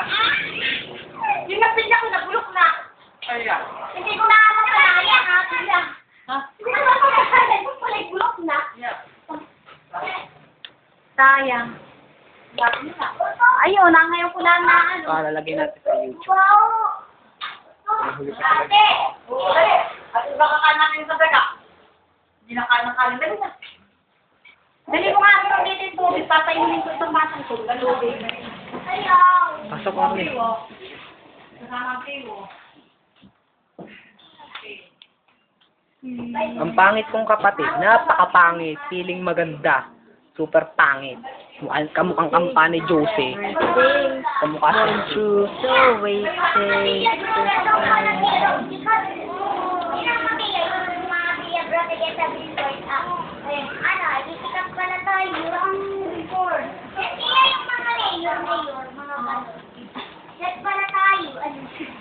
ha? Yung napinda ko, nabulok na. Kaya. Hindi ko na mapalaya, ha? Pila. Ha? Hindi ko na mapalaya, kung pala bulok na. Yeah. Sayang. Ayun, na ngayon ko lang na ano. Ah, lalagay natin sa YouTube. Wow! Ka. Ate! Oo, dali. At iba ka kanan sa daga. Hindi na kanan. Dali na. Dali mo nga ako dito yung tubig, papainin ko itong batang ko. Tubig. Pasok rin. Kasama ang pangit kong kapatid, napakapangit, feeling maganda, super pangit. Mukhang kamukhang kampa ni Jose. Kamukha si So waiting. Set para tayo. Ano?